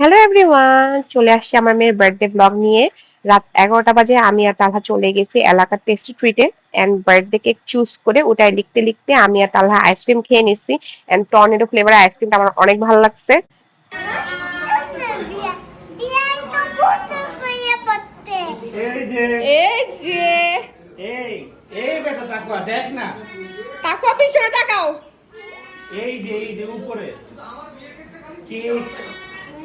Hello everyone চলে আসছি আমার মেয়ের বার্থডে ব্লগ নিয়ে। রাত এগারোটা বাজে আমি আর তালহা চলে গেছি এলাকার টেস্টি ট্রিটে অ্যান্ড বার্থডে কেক চুজ করে ওটাই লিখতে লিখতে আমি আর তালহা আইসক্রিম খেয়ে নিচ্ছি অ্যান্ড টর্নেডো ফ্লেভার আইসক্রিমটা আমার অনেক ভালো লাগছে। এই যে। এই যে এই এই বেটা তাকুয়া দেখ না। তাকুয়া পিছনে তাকাও। এই যে এই যে উপরে। কেক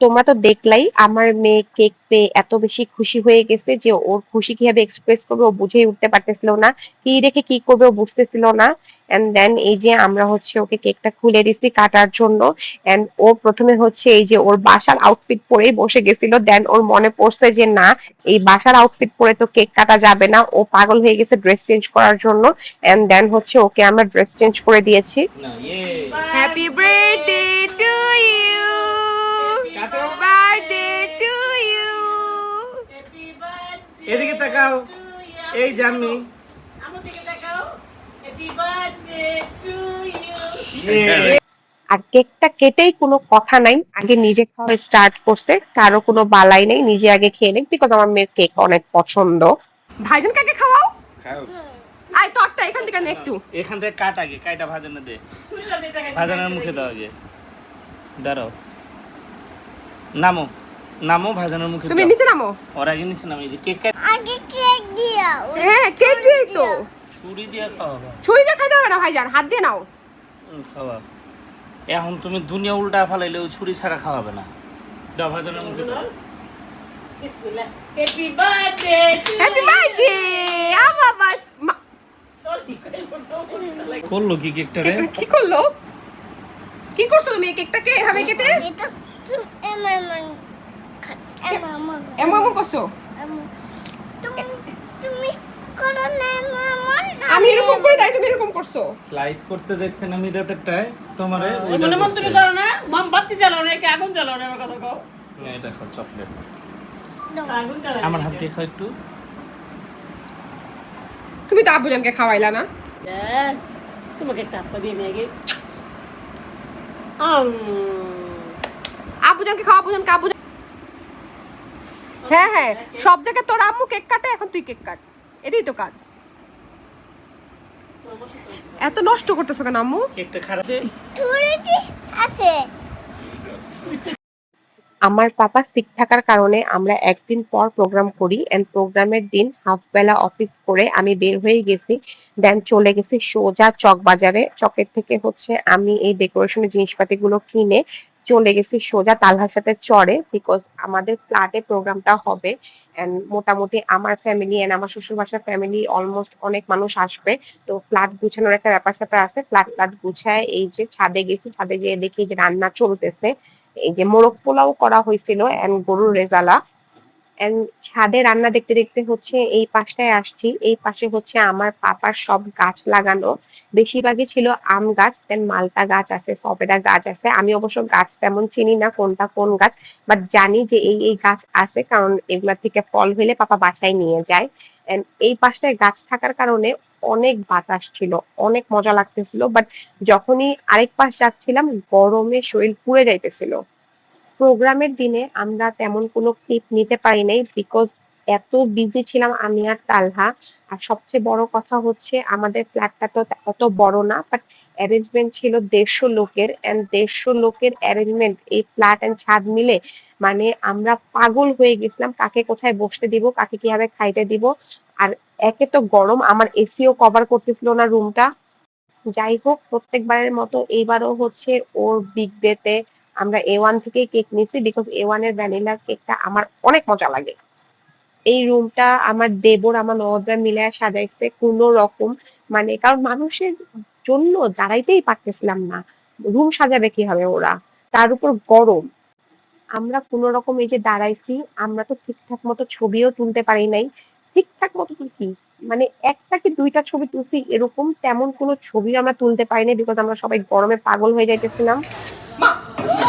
তোমরা তো দেখলাই আমার মেয়ে কেক পেয়ে এত বেশি খুশি হয়ে গেছে যে ওর খুশি কীভাবে এক্সপ্রেস করবে ও বুঝেই উঠতে পারতেছিল না কি রেখে কি করবে ও বুঝতেছিল না। এন্ড দেন এই যে আমরা হচ্ছে ওকে কেকটা খুলে দিছি কাটার জন্য এন্ড ও প্রথমে হচ্ছে এই যে ওর বাসার আউটফিট পরেই বসে গেছিল দেন ওর মনে পড়ছে যে না এই বাসার আউটফিট পরে তো কেক কাটা যাবে না ও পাগল হয়ে গেছে ড্রেস চেঞ্জ করার জন্য এন্ড দেন হচ্ছে ওকে আমরা ড্রেস চেঞ্জ করে দিয়েছি। ইয়ে। হ্যাপি বার্থডে এই জাম্মি। ইয়ে আর কেকটা কেটেই কোনো কথা নাই। আগে নিজে খাওয়া স্টার্ট করছে কারও কোনো বালাই নেই নিজে আগে খেয়ে নেই বিকজ আমার মেয়ের কেক অনেক পছন্দ। ভাইজান কাকে খাওয়াও? খাও। আয় তরটা এখান থেকে নে একটু। এখান থেকে কাট আগে কাইটা ভাজানো দে। ভাজানোর মুখে দাও আগে। দাঁড়াও। নামো। নামো ভাজানোর মুখে তুমি নিচে নামো। ওর আগে নিচে নামো এই যে কেক আগে কেক দিয়া হ্যাঁ কেক দিয়েই তো। ছুরি দিয়ে খাওয়াবা। ছুরি দিয়ে খাইতে হবে না ভাইজান হাত দিয়ে নাও। খাওয়া। এখন তুমি দুনিয়া উল্টা ফালাইলে ওই ছুরি ছাড়া খাওয়াবে না। দাও ভাজানোর মুখে দাও। হ্যাপি বার্থডে আমা বাস করল কি কেকটা রে? কি করল? কি করছ তুমি কেকটাকে এভাবে কেটে? এটা এমন এমন করছ? তুমি তুমি করো না এমন আমি এরকম করে তুমি এরকম করছ। স্লাইস করতে দেখছেন আমি রাতেরটায় তোমারে ওই মনে মন তুমি করো না জ্বালাও না কি আগুন জ্বালাও না আমার কথা কও। এটা খাও চকলেট। আমার হাত দিয়ে খাও একটু। তুমি তো আব্বুজানকে খাওয়াইলা না। হ্যাঁ, তোমাকে একটা হাপ্পা দিয়ে নিয়ে গিয়ে আম, আব্বুজানকে খাওয়া আব্বুজানকে আব্বুজান হ্যাঁ হ্যাঁ। সব জায়গায় তোর আম্মু কেক কাটে এখন তুই কেক কাট। এটাই তো কাজ। এত নষ্ট করতেছো কেন আম্মু? কেকটা খারাপ। আছে। আমার পাপা সিক থাকার কারণে আমরা একদিন পর প্রোগ্রাম করি এন্ড প্রোগ্রামের দিন হাফ বেলা অফিস করে আমি বের হয়ে গেছি দেন চলে গেছি সোজা চক বাজারে চকের থেকে হচ্ছে আমি এই ডেকোরেশনের জিনিসপাতিগুলো কিনে চলে গেছি সোজা তালহার সাথে চড়ে বিকজ আমাদের ফ্ল্যাটে প্রোগ্রামটা হবে এন্ড মোটামুটি আমার ফ্যামিলি এন্ড আমার শ্বশুর বাসার ফ্যামিলি অলমোস্ট অনেক মানুষ আসবে। তো ফ্ল্যাট গুছানোর একটা ব্যাপার স্যাপার আছে ফ্ল্যাট ফ্ল্যাট গুছায় এই যে ছাদে গেছি, ছাদে গিয়ে দেখি যে রান্না চলতেছে। এই যে মোরগ পোলাও করা হয়েছিল এন্ড গরুর রেজালা। ছাদে রান্না দেখতে দেখতে হচ্ছে এই পাশটায় আসছি। এই পাশে হচ্ছে আমার পাপার সব গাছ লাগানো। বেশিরভাগই ছিল আম গাছ দেন মালটা গাছ আছে, সবেদা গাছ আছে। আমি অবশ্য গাছ তেমন চিনি না কোনটা কোন গাছ বাট জানি যে এই এই গাছ আছে, কারণ এগুলা থেকে ফল হইলে পাপা বাসায় নিয়ে যায়। এই পাশটায় গাছ থাকার কারণে অনেক বাতাস ছিল, অনেক মজা লাগতেছিল বাট যখনই আরেক পাশ যাচ্ছিলাম, গরমে শরীর পুড়ে যাইতেছিল। প্রোগ্রামের দিনে আমরা তেমন কোনো ক্লিপ নিতে পারি নাই বিকজ এত বিজি ছিলাম আমি আর তালহা। আর সবচেয়ে বড় কথা হচ্ছে আমাদের ফ্ল্যাটটা তো অত বড় না বাট অ্যারেঞ্জমেন্ট ছিল দেড়শো লোকের এন্ড দেড়শো লোকের অ্যারেঞ্জমেন্ট এই ফ্ল্যাট এন্ড ছাদ মিলে মানে আমরা পাগল হয়ে গেছিলাম কাকে কোথায় বসতে দিব, কাকে কীভাবে খাইতে দিব। আর একে তো গরম, আমার এসিও কভার করতেছিল না রুমটা যাই হোক, প্রত্যেকবারের মতো এইবারও হচ্ছে ওর বিগ ডেতে আমরা এ ওয়ান থেকেই কেক নিছি বিকজ এ ওয়ানের ভ্যানিলা কেকটা আমার অনেক মজা লাগে। এই রুমটা আমার দেবর, আমার নবদরা মিলে সাজাইছে কোনো রকম মানে কারণ মানুষের জন্য দাঁড়াইতেই পারতেছিলাম না। রুম সাজাবে কীভাবে ওরা? তার উপর গরম। আমরা কোনো রকম এই যে দাঁড়াইছি, আমরা তো ঠিকঠাক মতো ছবিও তুলতে পারি নাই। ঠিকঠাক মতো কি? মানে একটা কি দুইটা ছবি তুলছি এরকম তেমন কোনো ছবি আমরা তুলতে পারিনি বিকজ আমরা সবাই গরমে পাগল হয়ে যাইতেছিলাম।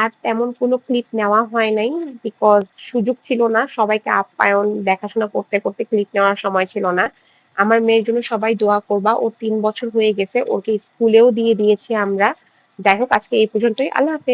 আর তেমন কোনো ক্লিপ নেওয়া হয় নাই বিকজ সুযোগ ছিল না। সবাইকে আপ্যায়ন, দেখাশোনা করতে করতে ক্লিপ নেওয়ার সময় ছিল না। আমার মেয়ের জন্য সবাই দোয়া করবা। ও তিন বছর হয়ে গেছে। ওকে স্কুলেও দিয়ে দিয়েছি আমরা। যাই হোক, আজকে এই পর্যন্তই। আল্লাহ হাফেজ।